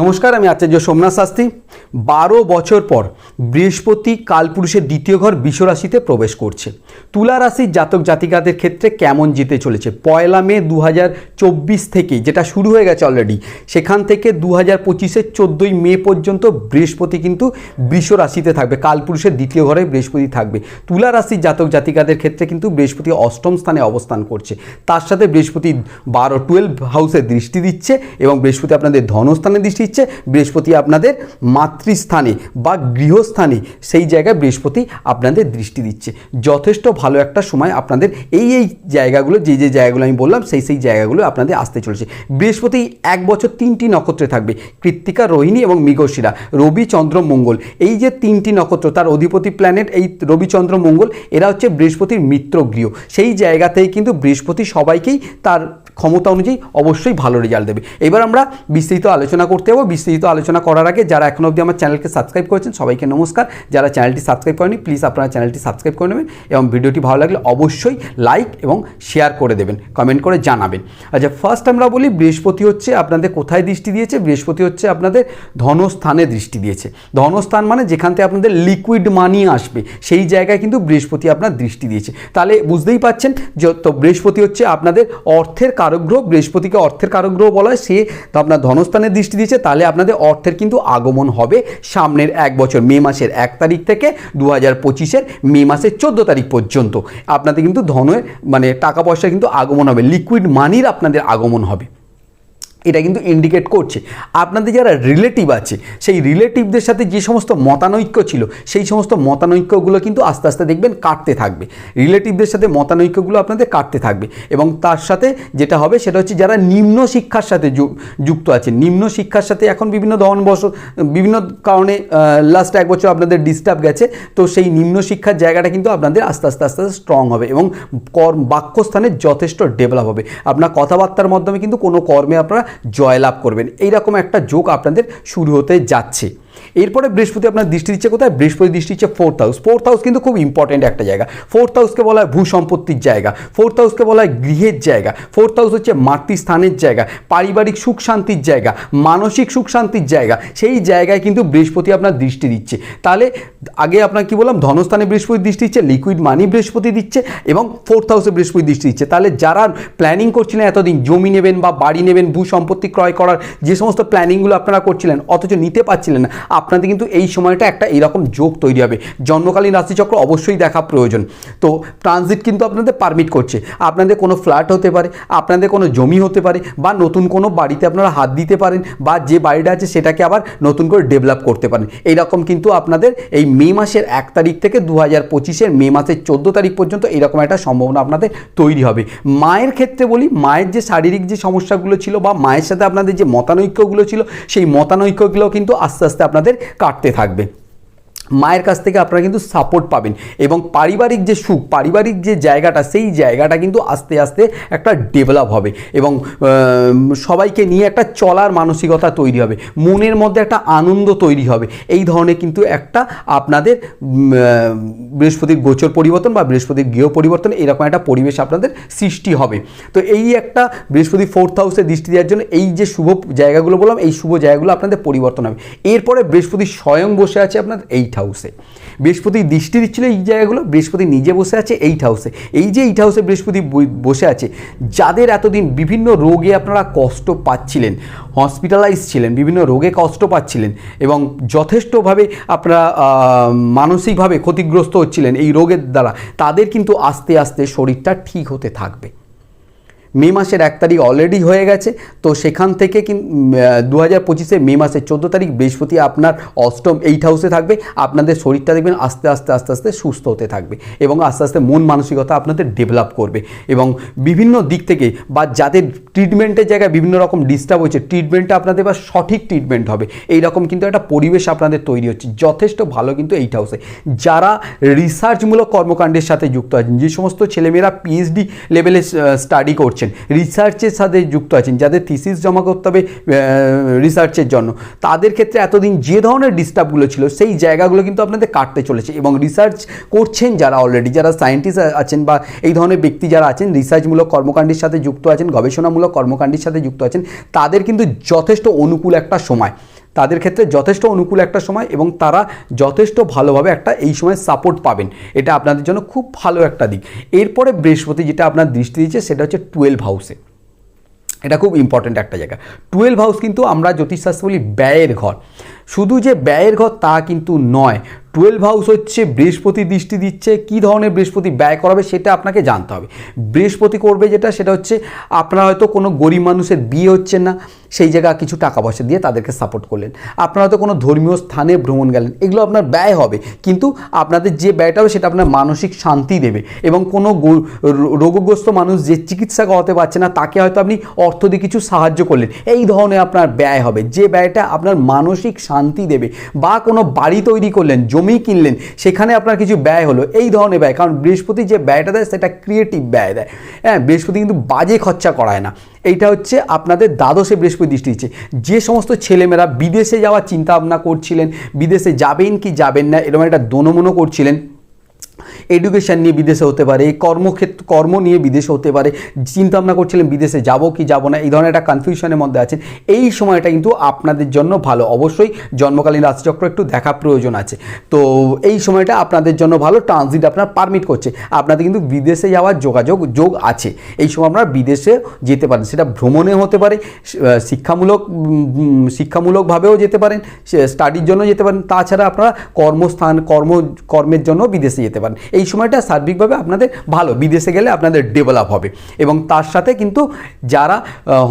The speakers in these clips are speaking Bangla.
নমস্কার আমি আচার্য সোমনাথ শাস্ত্রী। বারো বছর পর বৃহস্পতি কালপুরুষের দ্বিতীয় ঘর বিশ্বরাশিতে প্রবেশ করছে। তুলা রাশির জাতক জাতিকাদের ক্ষেত্রে কেমন জিতে চলেছে? পয়লা মে দু হাজার চব্বিশ থেকে যেটা শুরু হয়ে গেছে অলরেডি সেখান থেকে দু হাজার পঁচিশের চোদ্দোই মে পর্যন্ত বৃহস্পতি কিন্তু রাশিতে থাকবে। কালপুরুষের দ্বিতীয় ঘরে বৃহস্পতি থাকবে। তুলা রাশির জাতক জাতিকাদের ক্ষেত্রে কিন্তু বৃহস্পতি অষ্টম স্থানে অবস্থান করছে। তার সাথে বৃহস্পতি বারো টুয়েলভ হাউসে দৃষ্টি দিচ্ছে এবং বৃহস্পতি আপনাদের ধনস্থানে দৃষ্টি দিচ্ছে। বৃহস্পতি আপনাদের মাতৃস্থানে বা গৃহস্থানে সেই জায়গায় বৃহস্পতি আপনাদের দৃষ্টি দিচ্ছে। যথেষ্ট ভালো একটা সময় আপনাদের এই এই জায়গাগুলো, যে যে জায়গাগুলো আমি বললাম, সেই সেই জায়গাগুলো আপনাদের আসতে চলেছে। বৃহস্পতি এক বছর তিনটি নক্ষত্রে থাকবে, কৃত্তিকা, রোহিণী এবং মৃগশিরা, রবি, চন্দ্র, মঙ্গল। এই যে তিনটি নক্ষত্র, তার অধিপতি প্ল্যানেট এই রবি, চন্দ্র, মঙ্গল, এরা হচ্ছে বৃহস্পতির মিত্র গৃহ সেই জায়গাতেই কিন্তু বৃহস্পতি সবাইকেই তার ক্ষমতা অনুযায়ী অবশ্যই ভালো রেজাল্ট দেবে। এবার আমরা বিস্তৃত আলোচনা করতে হব বিস্তৃত আলোচনা করার আগে যারা এখন অবধি আমার চ্যানেলকে সাবস্ক্রাইব করেছেন, সবাইকে নমস্কার। যারা চ্যানেলটি সাবস্ক্রাইব করেনি প্লিজ আপনারা চ্যানেলটি সাবস্ক্রাইব করে নেবেন এবং ভিডিওটি ভালো লাগলে অবশ্যই লাইক এবং শেয়ার করে দেবেন কমেন্ট করে জানাবেন। আচ্ছা ফার্স্ট আমরা বলি বৃহস্পতি হচ্ছে আপনাদের কোথায় দৃষ্টি দিয়েছে? বৃহস্পতি হচ্ছে আপনাদের ধনস্থানে দৃষ্টি দিয়েছে। ধনস্থান মানে যেখান থেকে আপনাদের লিকুইড মানি আসবে, সেই জায়গায় কিন্তু বৃহস্পতি আপনার দৃষ্টি দিয়েছে। তাহলে বুঝতেই পাচ্ছেন যে, তো বৃহস্পতি হচ্ছে আপনাদের অর্থের কারগ্রহ, বৃহস্পতিকে অর্থের কারগ্রহ বলা হয়, সে তো আপনার ধনস্থানের দৃষ্টি দিয়েছে, তাহলে আপনাদের অর্থের কিন্তু আগমন হবে সামনের এক বছর, মে মাসের এক তারিখ থেকে দু হাজার পঁচিশের মে মাসের চোদ্দ তারিখ পর্যন্ত। আপনাদের কিন্তু ধনের মানে টাকা পয়সা কিন্তু আগমন হবে লিকুইড মানির আপনাদের আগমন হবে। এটা কিন্তু ইন্ডিকেট করছে। আপনাদের যারা রিলেটিভ আছে, সেই রিলেটিভদের সাথে যে সমস্ত মতানৈক্য ছিল, সেই সমস্ত মতানৈক্যগুলো কিন্তু আস্তে আস্তে দেখবেন কাটতে থাকবে। রিলেটিভদের সাথে মতানৈক্যগুলো আপনাদের কাটতে থাকবে এবং তার সাথে যেটা হবে সেটা হচ্ছে যারা নিম্ন শিক্ষার সাথে যুক্ত আছে, নিম্ন শিক্ষার সাথে এখন বিভিন্ন ধরনবশ বিভিন্ন কারণে লাস্ট এক বছর আপনাদের ডিস্টার্ব গেছে, তো সেই নিম্ন শিক্ষার জায়গাটা কিন্তু আপনাদের আস্তে আস্তে আস্তে আস্তে স্ট্রং হবে এবং কর্ম বাক্যস্থানে যথেষ্ট ডেভেলপ হবে। আপনার কথাবার্তার মাধ্যমে কিন্তু কোনো কর্মে আপনারা জয়লাভ করবেন। এইরকম একটা যোগ আপনাদের শুরু হতে যাচ্ছে। এরপরে বৃহস্পতি আপনার দৃষ্টি দিচ্ছে কোথায়? বৃহস্পতি দৃষ্টি দিচ্ছে ফোর্থ হাউস ফোর্থ হাউস কিন্তু খুব ইম্পর্টেন্ট একটা জায়গা। ফোর্থ হাউসকে বলা হয় ভূ সম্পত্তির জায়গা ফোর্থ হাউসকে বলা হয় গৃহের জায়গা। ফোর্থ হাউস হচ্ছে মাতৃস্থানের জায়গা। পারিবারিক সুখ শান্তির জায়গা। মানসিক সুখ শান্তির জায়গা। সেই জায়গায় কিন্তু বৃহস্পতি আপনার দৃষ্টি দিচ্ছে। তাহলে আগে আপনার কি বললাম? ধনস্থানে বৃহস্পতি দৃষ্টি দিচ্ছে লিকুইড মানি বৃহস্পতি দিচ্ছে এবং ফোর্থ হাউসে বৃহস্পতি দৃষ্টি দিচ্ছে। তাহলে যারা প্ল্যানিং করছিলেন এতদিন, জমি নেবেন বা বাড়ি নেবেন ভূ সম্পত্তি ক্রয় করার যে সমস্ত প্ল্যানিংগুলো আপনারা করছিলেন, অথচ নিতে পারছিলেন না আপনাদের কিন্তু এই সময়টা একটা এরকম যোগ তৈরি হবে। জন্মকালীন রাশিচক্র অবশ্যই দেখা প্রয়োজন। তো ট্রানজিট কিন্তু আপনাদের পারমিট করছে। আপনাদের কোনো ফ্ল্যাট হতে পারে, আপনাদের কোনো জমি হতে পারে, বা নতুন কোনো বাড়িতে আপনারা হাত দিতে পারেন, বা যে বাড়িটা আছে সেটাকে আবার নতুন করে ডেভেলপ করতে পারেন। এইরকম কিন্তু আপনাদের এই মে মাসের এক তারিখ থেকে দু হাজার পঁচিশের মে মাসের চোদ্দ তারিখ পর্যন্ত এরকম একটা সম্ভাবনা আপনাদের তৈরি হবে। মায়ের ক্ষেত্রে বলি, মায়ের যে শারীরিক যে সমস্যাগুলো ছিল, বা মায়ের সাথে আপনাদের যে মতানৈক্যগুলো ছিল, সেই মতানৈক্যগুলো কিন্তু আস্তে আস্তে আপনাদের কাটতে থাকবে। মায়ের কাছ থেকে আপনারা কিন্তু সাপোর্ট পাবেন। এবং পারিবারিক যে সুখ, পারিবারিক যে জায়গাটা, সেই জায়গাটা কিন্তু আস্তে আস্তে একটা ডেভেলপ হবে এবং সবাইকে নিয়ে একটা চলার মানসিকতা তৈরি হবে। মনের মধ্যে একটা আনন্দ তৈরি হবে। এই ধরনের কিন্তু একটা আপনাদের বৃহস্পতির গোচর পরিবর্তন বা বৃহস্পতির গৃহ পরিবর্তন এরকম একটা পরিবেশ আপনাদের সৃষ্টি হবে। তো এই একটা বৃহস্পতি ফোর্থ হাউসে দৃষ্টি দেওয়ার জন্য এই যে শুভ জায়গাগুলো বললাম, এই শুভ জায়গাগুলো আপনাদের পরিবর্তন হবে। এরপরে বৃহস্পতি স্বয়ং বসে আছে আপনার এইট হাউসে বৃহস্পতি দৃষ্টি দিচ্ছিল এই জায়গাগুলো, বৃহস্পতি নিজে বসে আছে এইট হাউসে এই যে এইট হাউসে বৃহস্পতি বসে আছে, যাদের এতদিন বিভিন্ন রোগে আপনারা কষ্ট পাচ্ছিলেন হসপিটালাইজ ছিলেন, বিভিন্ন রোগে কষ্ট পাচ্ছিলেন এবং যথেষ্টভাবে আপনারা মানসিকভাবে ক্ষতিগ্রস্ত হচ্ছিলেন এই রোগের দ্বারা, তাদের কিন্তু আস্তে আস্তে শরীরটা ঠিক হতে থাকবে। মে মাসের এক তারিখ অলরেডি হয়ে গেছে। তো সেখান থেকে কিন্তু দু হাজার পঁচিশে মে মাসের চোদ্দ তারিখ বৃহস্পতি আপনার অষ্টম এইট হাউসে থাকবে। আপনাদের শরীরটা দেখবেন আস্তে আস্তে আস্তে আস্তে সুস্থ হতে থাকবে এবং আস্তে আস্তে মন মানসিকতা আপনাদের ডেভেলপ করবে এবং বিভিন্ন দিক থেকে বা যাদের ট্রিটমেন্টের জায়গায় বিভিন্ন রকম ডিস্টার্ব হচ্ছে ট্রিটমেন্টটা আপনাদের বা সঠিক ট্রিটমেন্ট হবে। এই রকম কিন্তু একটা পরিবেশ আপনাদের তৈরি হচ্ছে। যথেষ্ট ভালো কিন্তু এইট হাউসে যারা রিসার্চমূলক কর্মকাণ্ডের সাথে যুক্ত আছেন, যে সমস্ত ছেলেমেয়েরা পিএইচডি লেভেলে স্টাডি করছেন করছেন। রিসার্চের সাথে যুক্ত আছেন, যাদের থিসিস জমা করতে হবে রিসার্চের জন্য। তাদের ক্ষেত্রে এতদিন যে ধরনের ডিস্টার্বগুলো ছিল, সেই জায়গাগুলো কিন্তু আপনাদের কাটতে চলেছে এবং রিসার্চ করছেন যারা অলরেডি যারা সায়েন্টিস্ট আছেন বা এই ধরনের ব্যক্তি যারা আছেন রিসার্চমূলক কর্মকাণ্ডের সাথে যুক্ত আছেন, গবেষণামূলক কর্মকাণ্ডের সাথে যুক্ত আছেন, তাদের কিন্তু যথেষ্ট অনুকূল একটা সময়। তাদের ক্ষেত্রে যথেষ্ট অনুকূল একটা সময় এবং তারা যথেষ্ট ভালোভাবে একটা এই সময় সাপোর্ট পাবেন। এটা আপনাদের জন্য খুব ভালো একটা দিক। এরপরে বৃহস্পতি যেটা আপনার দৃষ্টি দিচ্ছে সেটা হচ্ছে টুয়েলভ হাউসে এটা খুব ইম্পর্ট্যান্ট একটা জায়গা। টুয়েলভ হাউস কিন্তু আমরা জ্যোতিষশাস্ত্র বলি ব্যয়ের ঘর। শুধু যে ব্যয়ের ঘর তা কিন্তু নয় টুয়েলভ হাউস হচ্ছে, বৃহস্পতি দৃষ্টি দিচ্ছে, কী ধরনের বৃহস্পতি ব্যয় করাবে সেটা আপনাকে জানতে হবে। বৃহস্পতি করবে যেটা, সেটা হচ্ছে আপনার হয়তো কোনো গরিব মানুষের বিয়ে হচ্ছে না, সেই জায়গা কিছু টাকা পয়সা দিয়ে তাদেরকে সাপোর্ট করলেন। আপনারা হয়তো কোনো ধর্মীয় স্থানে ভ্রমণ গেলেন, এগুলো আপনার ব্যয় হবে। কিন্তু আপনাদের যে ব্যয়টা হবে, সেটা আপনার মানসিক শান্তি দেবে এবং কোনো রোগগ্রস্ত মানুষ যে চিকিৎসা করাতে পারছে না, তাকে হয়তো আপনি অর্থ দিয়ে কিছু সাহায্য করলেন। এই ধরনের আপনার ব্যয় হবে। যে ব্যয়টা আপনার মানসিক শান্তি দেবে বা কোনো বাড়ি তৈরি করলেন, জমি কিনলেন, সেখানে আপনার কিছু ব্যয় হলো। এই ধরনের ব্যয়, কারণ বৃহস্পতি যে ব্যয়টা দেয়, সেটা ক্রিয়েটিভ ব্যয় দেয়। হ্যাঁ বৃহস্পতি কিন্তু বাজে খরচা করায় না। এইটা হচ্ছে আপনাদের দ্বাদশে বৃহস্পতি দৃষ্টি দিচ্ছে। যে সমস্ত ছেলেমেয়েরা বিদেশে যাওয়ার চিন্তা ভাবনা করছিলেন, বিদেশে যাবেন কি যাবেন না, এরকম একটা দোনমনো করছিলেন এডুকেশন নিয়ে বিদেশে হতে পারে, কর্মক্ষেত্র, কর্ম নিয়ে বিদেশে হতে পারে চিন্তা ভাবনা করছিলেন বিদেশে যাব কি যাব না, এই ধরনের একটা কনফিউশনের মধ্যে আছেন। এই সময়টা কিন্তু আপনাদের জন্য ভালো। অবশ্যই জন্মকালীন রাশিচক্র একটু দেখা প্রয়োজন আছে। তো এই সময়টা আপনাদের জন্য ভালো ট্রানজিট আপনার পারমিট করছে। আপনাদের কিন্তু বিদেশে যাওয়ার যোগাযোগ, যোগ আছে। এই সময় আপনারা বিদেশে যেতে পারেন। সেটা ভ্রমণে হতে পারে শিক্ষামূলক শিক্ষামূলকভাবেও যেতে পারেন স্টাডির জন্য যেতে পারেন। তাছাড়া আপনারা কর্মস্থান, কর্ম, কর্মের জন্য বিদেশে যেতে পারেন। এই সময়টা সার্বিকভাবে আপনাদের ভালো। বিদেশে গেলে আপনাদের ডেভেলপ হবে। এবং তার সাথে কিন্তু যারা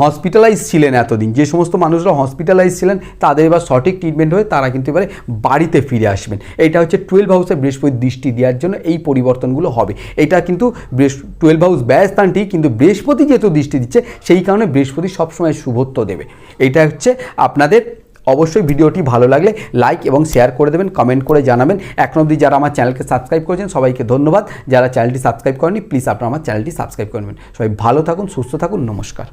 হসপিটালাইজ ছিলেন এতদিন, যে সমস্ত মানুষরা হসপিটালাইজ ছিলেন, তাদের এবার সঠিক ট্রিটমেন্ট হয়ে তারা কিন্তু এবারে বাড়িতে ফিরে আসবেন। এটা হচ্ছে টুয়েলভ হাউসে বৃহস্পতি দৃষ্টি দেওয়ার জন্য এই পরিবর্তনগুলো হবে। এটা কিন্তু টুয়েলভ হাউস ব্যয়স্থান ঠিক কিন্তু বৃহস্পতি যেহেতু দৃষ্টি দিচ্ছে, সেই কারণে বৃহস্পতি সবসময় শুভত্ব দেবে। এটা হচ্ছে আপনাদের অবশ্যই ভিডিওটি ভালো লাগলে লাইক এবং শেয়ার করে দেবেন কমেন্ট করে জানাবেন। এখন অবধি যারা আমার চ্যানেলকে সাবস্ক্রাইব করেছেন, সবাইকে ধন্যবাদ। যারা চ্যানেলটি সাবস্ক্রাইব করেনি প্লিজ আপনারা আমার চ্যানেলটি সাবস্ক্রাইব করে নেবেন। সবাই ভালো থাকুন, সুস্থ থাকুন, নমস্কার।